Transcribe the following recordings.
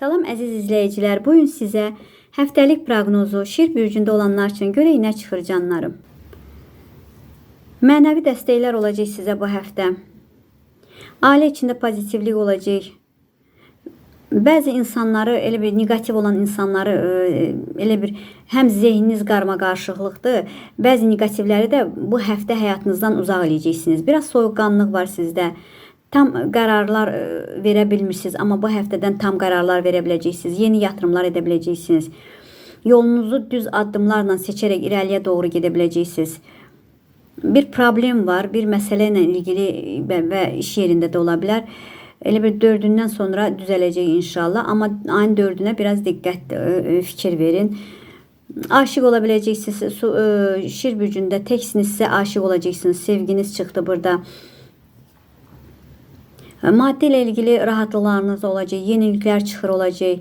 Salam əziz izləyicilər. Bu gün sizə həftəlik proqnozu şir bürcündə olanlar üçün görək nə çıxır canlarım. Mənəvi dəstəklər olacaq sizə bu həftə. Ailə içində pozitivlik olacaq. Bəzi insanları elə bir negativ olan insanları e, elə bir həm zehniniz qarma qarışıqlıqdır. Bəzi negativləri də bu həftə həyatınızdan uzaq eləyəcəksiniz. Biraz soyuqqanlıq var sizdə. Tam qərarlar e, verə bilmirsiniz, amma bu həftədən tam qərarlar verə biləcəksiniz. Yeni yatırımlar edə biləcəksiniz. Yolunuzu düz addımlarla seçərək irəliyə doğru gedə biləcəksiniz. Bir problem var, bir məsələ ilə ilgili və, və iş yerində də ola bilər. Elə bir dördündən sonra düzələcək inşallah. Amma ayın dördünə biraz diqqət ə, fikir verin. Aşık ola biləcəksiniz. Şir bürcündə teksinizsə aşık olacaqsınız. Sevginiz çıxdı burada. Maddi ilə ilgili rahatlıqlarınız olacaq, yeniliklər çıxır olacaq.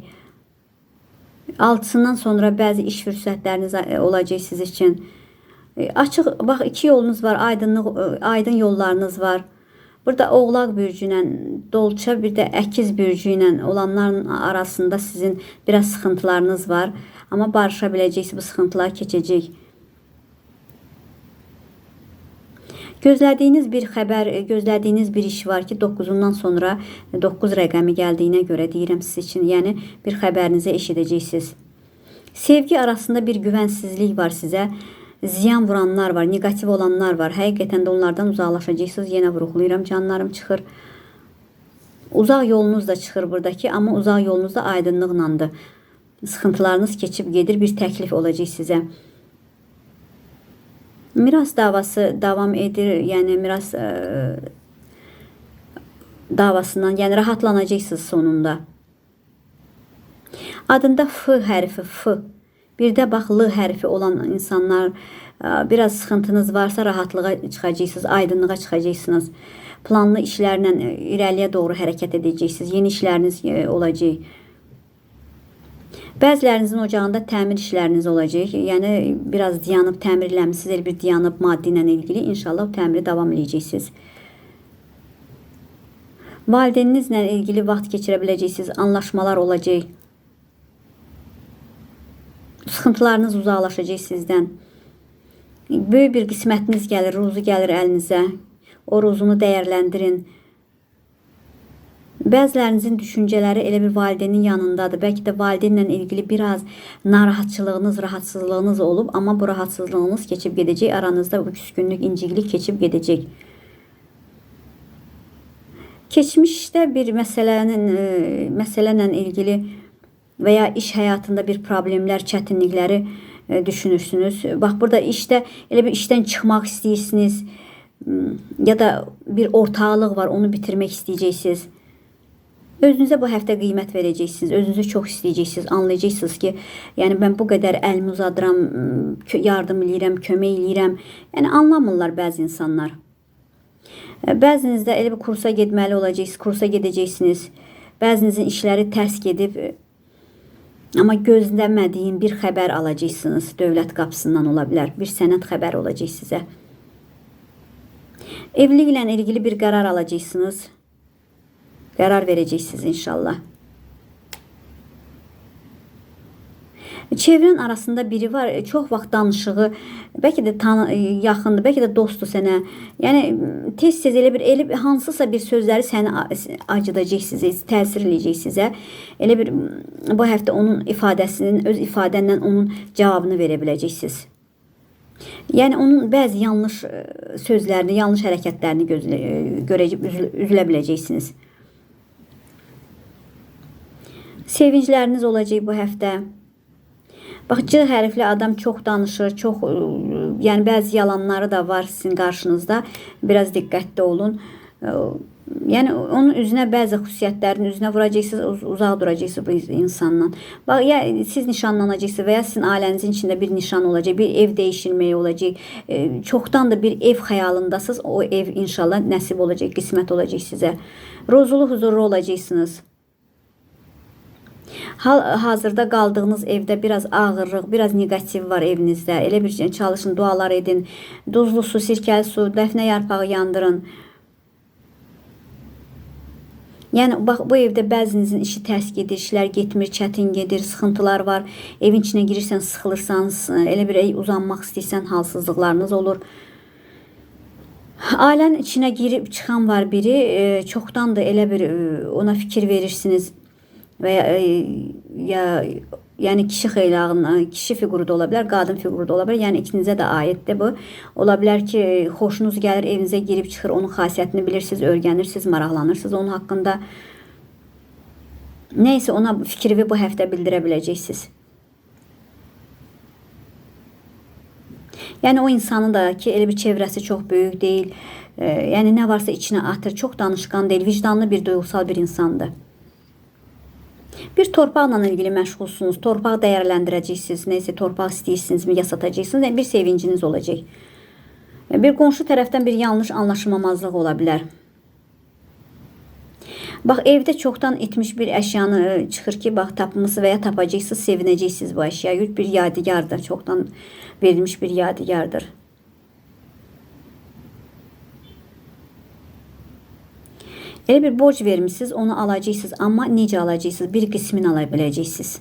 Altısından sonra bəzi iş fürsətləriniz ə, olacaq siz üçün. E, Açıq, bax iki yolunuz var, aydınlıq, ə, aydın yollarınız var. Burada Oğlaq bürcü ilə Dolça, bir də Əkiz bürcü ilə olanların arasında sizin biraz sıxıntılarınız var. Amma barışa biləcəksiniz, bu sıxıntılar keçəcək. Gözlədiyiniz bir xəbər, gözlədiyiniz bir iş var ki, 9-undan sonra 9 rəqəmi gəldiyinə görə deyirəm siz üçün, yəni bir xəbərinizi eşidəcəksiniz. Sevgi arasında bir güvənsizlik var sizə. Ziyan vuranlar var, negativ olanlar var. Həqiqətən də onlardan uzaqlaşacaqsınız. Yenə vurğulayıram, canlarım çıxır. Uzaq yolunuz da çıxır buradakı, amma uzaq yolunuz da aydınlıqlandır. Sıxıntılarınız keçib gedir, bir təklif olacaq sizə. Miras davası davam edir. Yəni miras ə, davasından, yəni rahatlanacaqsınız sonunda. Adında F hərfi F. Bir də bax L hərfi olan insanlar ə, biraz sıxıntınız varsa rahatlığa çıxacaqsınız, aydınlığa çıxacaqsınız. Planlı işlərlə irəliyə doğru hərəkət edəcəksiniz. Yeni işləriniz ə, olacaq. Bəzilərinizin ocağında təmir işləriniz olacaq. Yəni biraz dayanıb təmirləmisiniz, elə bir dayanıb maddi ilə ilgili inşallah o təmiri davam edəcəksiniz. Valideyninizlə ilgili vaxt keçirə biləcəksiniz, anlaşmalar olacaq. Sıxıntılarınız uzaqlaşacaq sizdən. Böyük bir qismətiniz gəlir, ruzu gəlir əlinizə. O ruzunu dəyərləndirin. Bəzilərinizin düşüncələri elə bir valideynin yanındadır. Bəlkə də valideynlə ilgili biraz narahatçılığınız, rahatsızlığınız olub, amma bu rahatsızlığınız keçib gedəcək. Aranızda bu küskünlük, inciklik keçib gedəcək. Keçmişdə bir məsələnin e, məsələ ilə ilgili və ya iş həyatında bir problemlər, çətinlikləri e, düşünürsünüz. Bax burada işdə elə bir işdən çıxmaq istəyirsiniz ya da bir ortaqlıq var, onu bitirmək istəyəcəksiniz. Özünüzə bu həftə qiymət verəcəksiniz. Özünüzü çox istəyəcəksiniz. Anlayacaqsınız ki, yəni mən bu qədər əlimi uzadıram, yardım eləyirəm, kömək eləyirəm. Yəni anlamırlar bəzi insanlar. Bəziniz də elə bir kursa getməli olacaqsınız, kursa gedəcəksiniz. Bəzinizin işləri tərs gedib amma gözləmədiyin bir xəbər alacaqsınız. Dövlət qapısından ola bilər. Bir sənəd xəbəri olacaq sizə. Evliliklə ilgili bir qərar alacaqsınız. Qərar verəcəksiniz inşallah. Çevrən arasında biri var, e, çox vaxt danışığı, bəlkə də tanı, e, yaxındır, bəlkə də dostdur sənə. Yəni tez-tez elə bir elə hansısa bir sözləri səni acıdacaq sizə, təsir eləyəcək sizə. Elə bir bu həftə onun ifadəsinin, öz ifadənlə onun cavabını verə biləcəksiniz. Yəni onun bəzi yanlış e, sözlərini, yanlış hərəkətlərini gözlə, e, görəcək, üzülə biləcəksiniz. Sevincləriniz olacaq bu həftə. Bax C hərfli adam çox danışır, çox ə, yəni bəzi yalanları da var sizin qarşınızda. Biraz diqqətli olun. Yəni onun üzünə bəzi xüsusiyyətlərin üzünə vuracaqsınız, uz uzaq duracaqsınız bu insandan. Bax ya siz nişanlanacaqsınız və ya sizin ailənizin içində bir nişan olacaq, bir ev dəyişilməyi olacaq. E, çoxdan da bir ev xəyalındasınız. O ev inşallah nəsib olacaq, qismət olacaq sizə. Rozulu, huzurlu olacaqsınız. Hal hazırda qaldığınız evdə biraz ağırlıq, biraz negativ var evinizdə. Elə bir şey çalışın, dualar edin. Duzlu su, sirkəli su, dəfnə yarpağı yandırın. Yəni bax bu evdə bəzinizin işi tərs gedir, işlər getmir, çətin gedir, sıxıntılar var. Evin içinə girirsən, sıxılırsan, elə bir ey uzanmaq istəyirsən, halsızlıqlarınız olur. Ailənin içinə girib çıxan var biri, e, çoxdandır elə bir e, ona fikir verirsiniz və ya, e, ya yəni kişi xeylağına, kişi fiquru da ola bilər, qadın fiquru da ola bilər. Yəni ikinizə də aiddir bu. Ola bilər ki, xoşunuz gəlir, evinizə girib çıxır, onun xasiyyətini bilirsiniz, öyrənirsiniz, maraqlanırsınız onun haqqında. Nəysə ona fikrimi bu həftə bildirə biləcəksiniz. Yəni o insanın da ki, elə bir çevrəsi çox böyük deyil. E, yəni nə varsa içinə atır, çox danışqan deyil, vicdanlı bir, duyğusal bir insandır. Bir torpaqla ilgili məşğulsunuz, torpaq dəyərləndirəcəksiniz, nəysə torpaq istəyirsinizmi, ya satacaqsınız, yəni bir sevinciniz olacaq. Bir qonşu tərəfdən bir yanlış anlaşılmamazlıq ola bilər. Bax evdə çoxdan etmiş bir əşyanı e, çıxır ki, bax tapmısı və ya tapacaqsınız, sevinəcəksiniz bu əşyaya. Bir yadigardır, çoxdan verilmiş bir yadigardır. Elə bir borc vermisiniz, onu alacaqsınız, amma necə alacaqsınız? Bir qismini ala biləcəksiniz.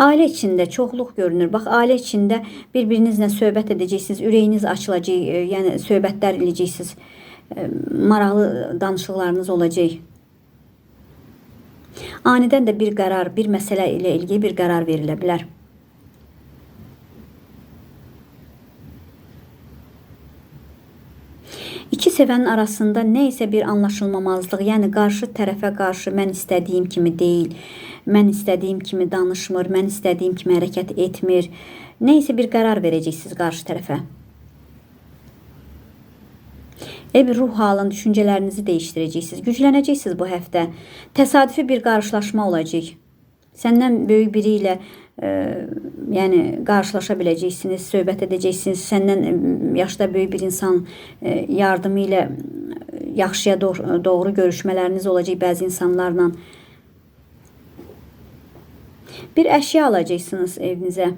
Ailə içində çoxluq görünür. Bax, ailə içində bir-birinizlə söhbət edəcəksiniz, ürəyiniz açılacaq, e, yəni söhbətlər eləyəcəksiniz. E, Maraqlı danışıqlarınız olacaq. Anidən də bir qərar, bir məsələ ilə ilgili bir qərar verilə bilər. Sevənin arasında nə isə bir anlaşılmamazlıq, yəni qarşı tərəfə qarşı mən istədiyim kimi deyil, mən istədiyim kimi danışmır, mən istədiyim kimi hərəkət etmir. Nə isə bir qərar verəcəksiniz qarşı tərəfə. Bir ruh halını, düşüncələrinizi dəyişdirəcəksiniz. Güclənəcəksiniz bu həftə. Təsadüfi bir qarşılaşma olacaq. Səndən böyük biri ilə yəni qarşılaşa biləcəksiniz, söhbət edəcəksiniz. Səndən yaşda böyük bir insan yardımı ilə yaxşıya doğru, doğru görüşmələriniz olacaq bəzi insanlarla. Bir əşya alacaqsınız evinizə.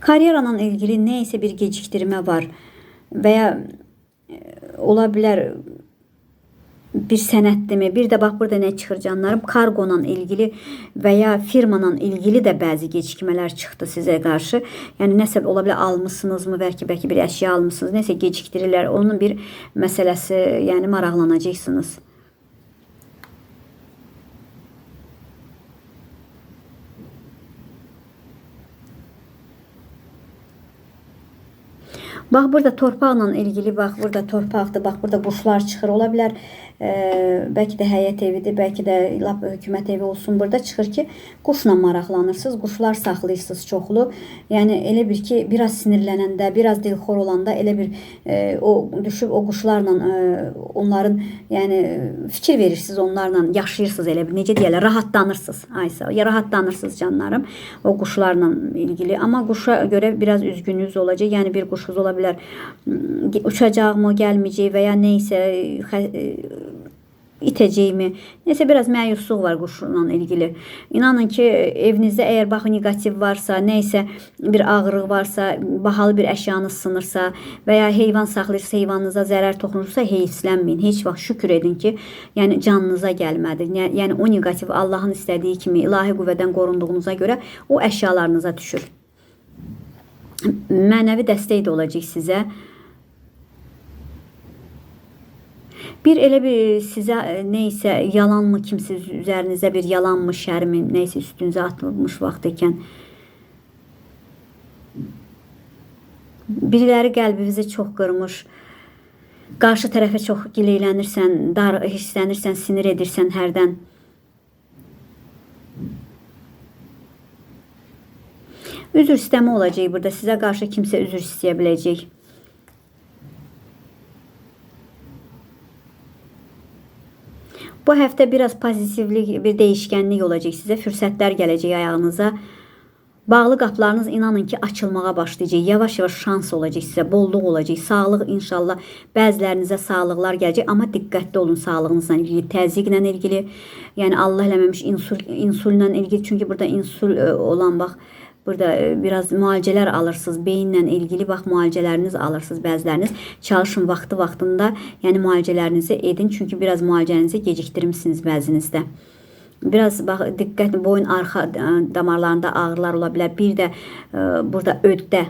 Karyeranla ilgili nə isə bir gecikdirmə var və ya ola bir sənətdimi? Bir də bax burada nə çıxır canlarım? Karqonla ilgili və ya firmanla ilgili də bəzi gecikmələr çıxdı sizə qarşı. Yəni nəsə ola bilər almısınızmı, bəlkə bəlkə bir əşya almısınız, nəsə gecikdirirlər. Onun bir məsələsi, yəni maraqlanacaqsınız. Bax burada torpaqla ilgili bax burada torpaqdır. Bax burada quşlar çıxır. Ola bilər bəlkə də həyət evidir, bəlkə də lap hökumət evi olsun. Burada çıxır ki, quşla maraqlanırsınız, quşlar saxlayırsınız çoxlu. Yəni elə bir ki, biraz sinirlənəndə, biraz dilxor olanda elə bir e, o düşüb o quşlarla e, onların yəni fikir verirsiniz, onlarla yaşayırsınız elə bir necə deyirlər, rahatlanırsınız. Aysa, ya rahatlanırsınız canlarım o quşlarla ilgili. Amma quşa görə biraz üzgünlüyünüz olacaq. Yəni bir quşunuz ola bilər uçacaqmı, gəlməyəcək və ya nə isə itəcəyimi, nəsə biraz məyusluq var quşla ilgili. İnanın ki, evinizdə əgər bax negativ varsa, nə isə bir ağrı varsa, bahalı bir əşyanız sınırsa və ya heyvan saxlayırsa, heyvanınıza zərər toxunursa, heyfslənməyin. Heç vaxt şükür edin ki, yəni canınıza gəlmədi. Yəni o negativ Allahın istədiyi kimi ilahi qüvvədən qorunduğunuza görə o əşyalarınıza düşür. Mənəvi dəstək də olacaq sizə. Bir elə bir sizə e, neysə yalanmı kimsə üzərinizə bir yalanmı, şərmi, neysə üstünüzə atılmış vaxt ikən biriləri qəlbinizi çox qırmış, qarşı tərəfə çox gileylənirsən, dar hisslənirsən, sinir edirsən hərdən. Üzr istəmə olacaq burada. Sizə qarşı kimsə üzr istəyə biləcək. Bu həftə biraz pozitivlik, bir dəyişkənlik olacaq sizə. Fürsətlər gələcək ayağınıza. Bağlı qapılarınız inanın ki açılmağa başlayacaq. Yavaş-yavaş şans olacaq sizə, bolluq olacaq. Sağlıq inşallah bəzilərinizə sağlıqlar gələcək, amma diqqətli olun sağlığınızla ilgili, təzyiqlə ilgili. Yəni Allah eləməmiş insul insulla ilgili çünki burada insul e, olan bax Burada e, biraz müalicələr alırsınız. Beyinlə ilgili bax müalicələriniz alırsınız bəziləriniz. Çalışın vaxtı vaxtında, yəni müalicələrinizi edin. Çünki biraz müalicənizi gecikdirmisiniz bəzinizdə. Biraz bax diqqətli boyun arxa ə, damarlarında ağrılar ola bilər. Bir də ə, burada öddə,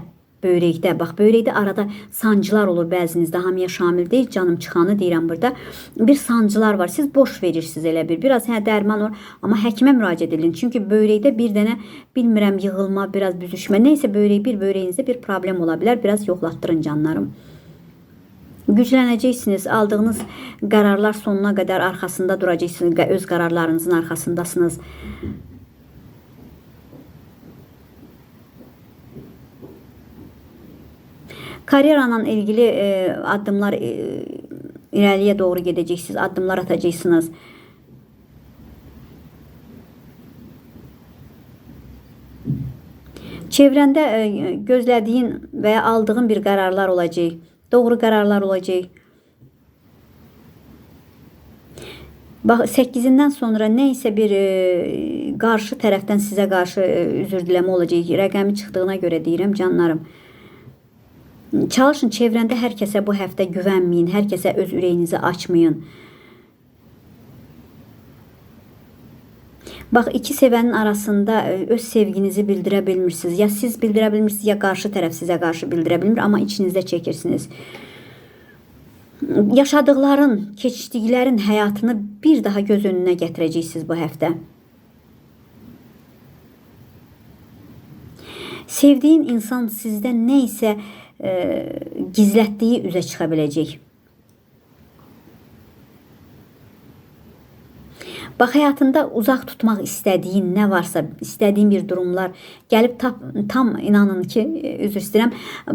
böyrəkdə, bax böyrəkdə arada sancılar olur bəzinizdə. Hamıya şamil deyil, canım çıxanı deyirəm burada. Bir sancılar var. Siz boş verirsiniz elə bir. Biraz hə dərman olur, amma həkimə müraciət edin. Çünki böyrəkdə bir dənə bilmirəm yığılma, biraz büzüşmə, nəysə böyrək bir böyrəyinizdə bir problem ola bilər. Biraz yoxlatdırın canlarım. Güclənəcəksiniz. Aldığınız qərarlar sonuna qədər arxasında duracaqsınız. Öz qərarlarınızın arxasındasınız. Karyeranla ilgili e, addımlar e, irəliyə doğru gedəcəksiniz. Addımlar atacaqsınız. Çevrəndə e, gözlədiyin və aldığın bir qərarlar olacaq. Doğru qərarlar olacaq. Bax 8-dən sonra nə isə bir e, qarşı tərəfdən sizə qarşı e, üzr diləmə olacaq. Rəqəmi çıxdığına görə deyirəm canlarım. Çalışın çevrəndə hər kəsə bu həftə güvənməyin, hər kəsə öz ürəyinizi açmayın. Bax iki sevənin arasında e, öz sevginizi bildirə bilmirsiniz. Ya siz bildirə bilmirsiniz, ya qarşı tərəf sizə qarşı bildirə bilmir, amma içinizdə çəkirsiniz. Yaşadıqların, keçdiklərin həyatını bir daha göz önünə gətirəcəksiniz bu həftə. Sevdiyin insan sizdən nə isə e, gizlətdiyi üzə çıxa biləcək. Bax həyatında uzaq tutmaq istədiyin nə varsa, istədiyin bir durumlar gəlib tap, tam inanın ki, e, üzr istəyirəm,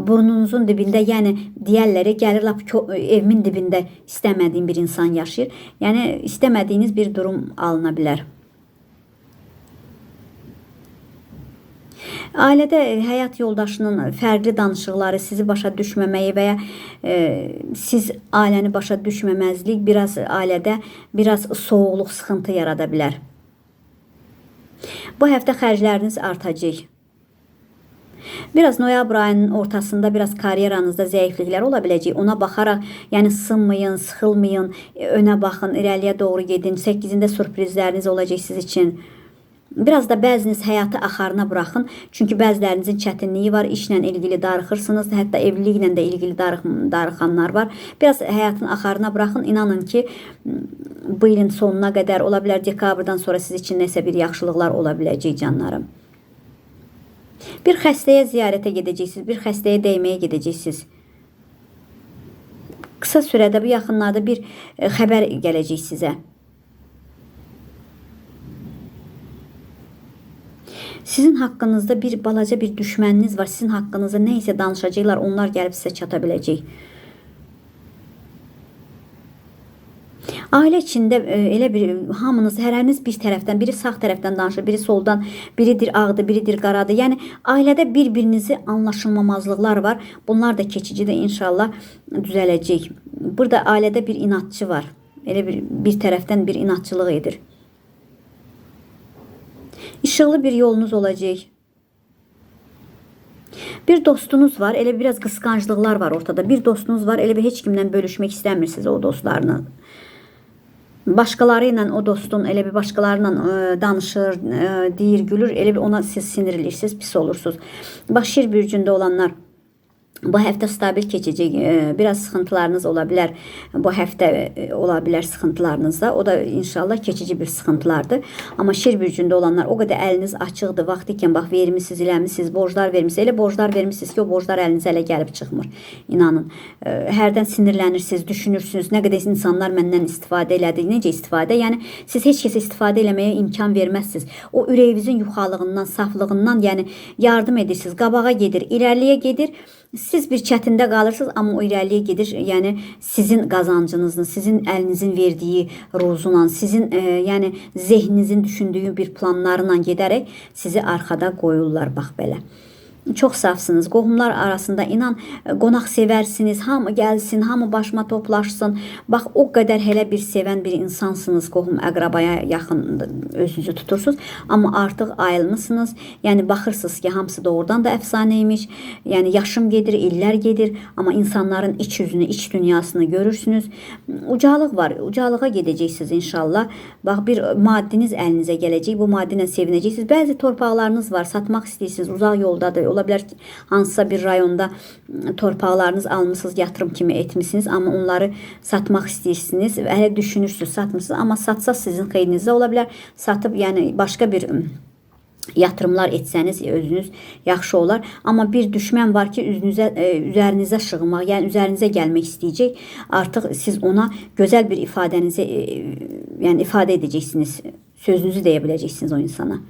burnunuzun dibində, yəni deyərləri gəlir lap kö- evimin dibində istəmədiyin bir insan yaşayır. Yəni istəmədiyiniz bir durum alına bilər. Ailədə e, həyat yoldaşının fərqli danışıqları sizi başa düşməməyi və ya e, siz ailəni başa düşməməzlik biraz ailədə biraz soğuqluq, sıxıntı yarada bilər. Bu həftə xərcləriniz artacaq. Biraz noyabr ayının ortasında biraz karyeranızda zəifliklər ola biləcək. Ona baxaraq, yəni sınmayın, sıxılmayın, e, önə baxın, irəliyə doğru gedin. 8-də sürprizləriniz olacaq siz üçün. Biraz da bəziniz həyatı axarına buraxın. Çünki bəzilərinizin çətinliyi var, işlə ilgili darıxırsınız, hətta evliliklə də ilgili darıq darıxanlar var. Biraz həyatın axarına buraxın. İnanın ki, bu ilin sonuna qədər ola bilər dekabrdan sonra siz üçün nəsə bir yaxşılıqlar ola biləcək canlarım. Bir xəstəyə ziyarətə gedəcəksiniz, bir xəstəyə dəyməyə gedəcəksiniz. Qısa sürədə bu yaxınlarda bir e, xəbər gələcək sizə. Sizin haqqınızda bir balaca bir düşməniniz var. Sizin haqqınızda nə isə onlar gəlib sizə çata biləcək. Ailə içində e, elə bir hamınız hərəniz bir tərəfdən, biri sağ tərəfdən danışır, biri soldan, biridir ağdı, biridir qaradı. Yəni ailədə bir-birinizi anlaşılmamazlıqlar var. Bunlar da keçicidir inşallah düzələcək. Burada ailədə bir inatçı var. Elə bir bir tərəfdən bir inatçılıq edir. İşıqlı bir yolunuz olacaq. Bir dostunuz var, elə biraz qısqanclıqlar var ortada. Bir dostunuz var, elə bir heç kimlə bölüşmək istəmirsiniz o dostlarını. Başqaları ilə o dostun elə bir başqalarıyla e, danışır, e, deyir, gülür, elə bir ona siz sinirlənirsiniz, pis olursunuz. Bax şir bürcündə olanlar bu həftə stabil keçəcək. E, Biraz sıxıntılarınız ola bilər. Bu həftə e, ola bilər sıxıntılarınızda. O da inşallah keçici bir sıxıntılardır. Amma şir bürcündə olanlar o qədər əliniz açıqdır. Vaxtı ikən bax vermisiniz, eləmisiniz, borclar vermisiniz. Elə borclar vermisiniz ki, o borclar əlinizə elə gəlib çıxmır. İnanın. E, Hərdən sinirlənirsiniz, düşünürsünüz. Nə qədər insanlar məndən istifadə elədi. Necə istifadə? Yəni siz heç kəsə istifadə eləməyə imkan verməzsiniz. O ürəyinizin yuxalığından, saflığından, yəni yardım edirsiniz. Qabağa gedir, irəliyə gedir. Siz bir çətində qalırsınız, amma o irəliyə gedir. Yəni sizin qazancınızla, sizin əlinizin verdiyi ruzunla, sizin e, yəni zehninizin düşündüyü bir planlarla gedərək sizi arxada qoyurlar bax belə. Çox safsınız. Qohumlar arasında inan e, qonaq sevərsiniz. Hamı gəlsin, hamı başıma toplaşsın. Bax o qədər hələ bir sevən bir insansınız. Qohum əqrabaya yaxın özünüzü tutursunuz, amma artıq ayılmısınız. Yəni baxırsınız ki, hamısı doğrudan da əfsanə imiş. Yəni yaşım gedir, illər gedir, amma insanların iç yüzünü, iç dünyasını görürsünüz. Ucalıq var. Ucalığa gedəcəksiniz inşallah. Bax bir maddiniz əlinizə gələcək. Bu maddi ilə sevinəcəksiniz. Bəzi torpaqlarınız var, satmaq istəyirsiniz, uzaq yoldadır. Ola bilər ki, hansısa bir rayonda ıı, torpaqlarınız almısınız, yatırım kimi etmisiniz, amma onları satmaq istəyirsiniz. Hələ düşünürsüz, satmırsınız, amma satsa sizin xeyrinizə ola bilər. Satıb, yəni başqa bir ım, yatırımlar etsəniz özünüz yaxşı olar. Amma bir düşmən var ki, üzünüzə e, üzərinizə şığmaq, yəni üzərinizə gəlmək istəyəcək. Artıq siz ona gözəl bir ifadənizi e, yəni ifadə edəcəksiniz. Sözünüzü deyə biləcəksiniz o insana.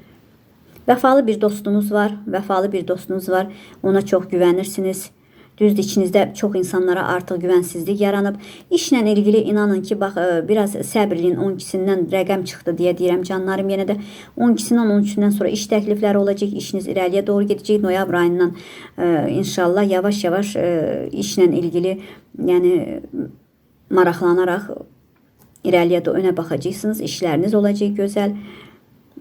Vəfalı bir dostunuz var, vəfalı bir dostunuz var. Ona çox güvənirsiniz. Düzdür, içinizdə çox insanlara artıq güvənsizlik yaranıb. İşlə ilgili inanın ki, bax e, biraz səbrliyin 12-sindən rəqəm çıxdı deyə deyirəm canlarım. Yenə də 12-sindən 13-dən sonra iş təklifləri olacaq. İşiniz irəliyə doğru gedəcək. Noyabr ayından e, inşallah yavaş-yavaş e, işlə ilgili, yəni maraqlanaraq irəliyə də önə baxacaqsınız. İşləriniz olacaq gözəl.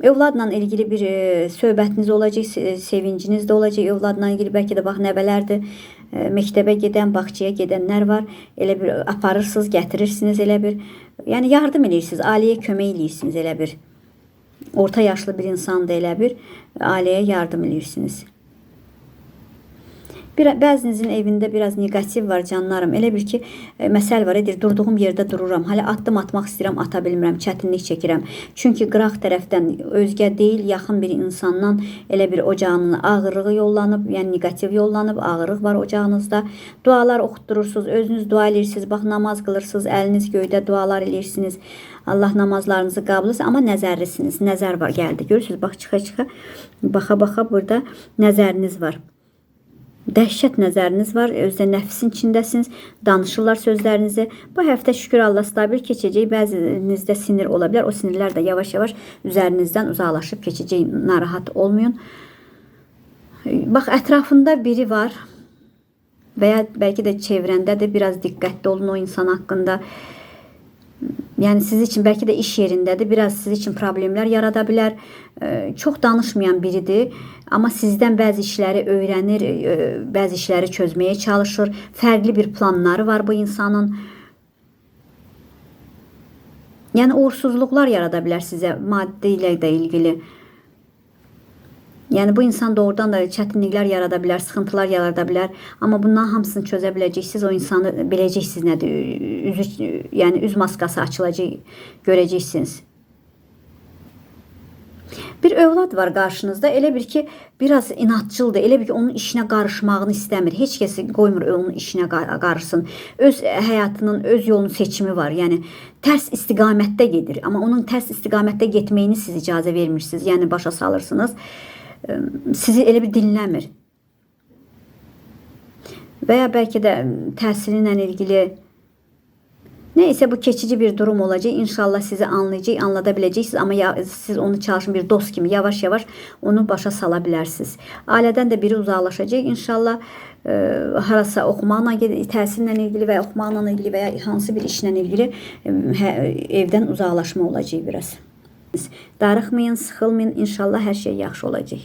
Övladla ilgili bir e, söhbətiniz olacaq, se- sevinciniz də olacaq. Övladla ilgili bəlkə də bax nəvələrdir. E, məktəbə gedən, bağçaya gedənlər var. Elə bir aparırsınız, gətirirsiniz elə bir. Yəni yardım edirsiniz, ailəyə kömək edirsiniz elə bir. Orta yaşlı bir insandır elə bir. Ailəyə yardım edirsiniz. Bir, bəzinizin evində biraz negativ var canlarım. Elə bir ki, e, məsəl var edir, durduğum yerdə dururam. Hələ addım atmaq istəyirəm, ata bilmirəm, çətinlik çəkirəm. Çünki qıraq tərəfdən özgə deyil, yaxın bir insandan elə bir ocağının ağırlığı yollanıb, yəni negativ yollanıb, ağırlıq var ocağınızda. Dualar oxutdurursunuz, özünüz dua edirsiniz, bax namaz qılırsınız, əliniz göydə dualar edirsiniz. Allah namazlarınızı qəbul etsin, amma nəzərlisiniz. Nəzər var gəldi. Görürsüz, bax çıxa-çıxa, baxa-baxa burada nəzəriniz var. Dəhşət nəzəriniz var, özdə nəfsin içindəsiniz, danışırlar sözlərinizi. Bu həftə şükür Allah stabil keçəcək. Bəzinizdə sinir ola bilər. O sinirlər də yavaş-yavaş üzərinizdən uzaqlaşıb keçəcək. Narahat olmayın. Bax ətrafında biri var və ya bəlkə də çevrəndədir. Biraz diqqətli olun o insan haqqında. Yəni siz üçün bəlkə də iş yerindədir. Biraz siz üçün problemlər yarada bilər. Ee, Çox danışmayan biridir, amma sizdən bəzi işləri öyrənir, e, bəzi işləri çözməyə çalışır. Fərqli bir planları var bu insanın. Yəni uğursuzluqlar yarada bilər sizə maddi ilə də ilgili. Yəni bu insan doğrudan da çətinliklər yarada bilər, sıxıntılar yarada bilər, amma bundan hamısını çözə biləcəksiniz. O insanı biləcəksiniz nədir? Üzü, yəni üz maskası açılacaq, görəcəksiniz. Bir övlad var qarşınızda. Elə bir ki, biraz inatçıldır. Elə bir ki, onun işinə qarışmağını istəmir. Heç kəs qoymur onun işinə qar- qarışsın. Öz həyatının öz yolunu seçimi var. Yəni tərs istiqamətdə gedir, amma onun tərs istiqamətdə getməyini siz icazə vermirsiniz. Yəni başa salırsınız. Sizi elə bir dinləmir. Və ya bəlkə də təhsili ilə ilgili Neyse bu keçici bir durum olacak. İnşallah sizi anlayacak, anlada bileceksiniz ama ya, siz onu çalışın bir dost kimi yavaş yavaş onu başa sala bilərsiniz. Ailədən də biri uzaqlaşacaq. İnşallah e, harasa oxumaqla təhsillə ilgili və ya ilgili və ya hansı bir işlə ilgili hə, evdən uzaqlaşma olacaq biraz. Darıxmayın, sıxılmayın. İnşallah hər şey yaxşı olacaq.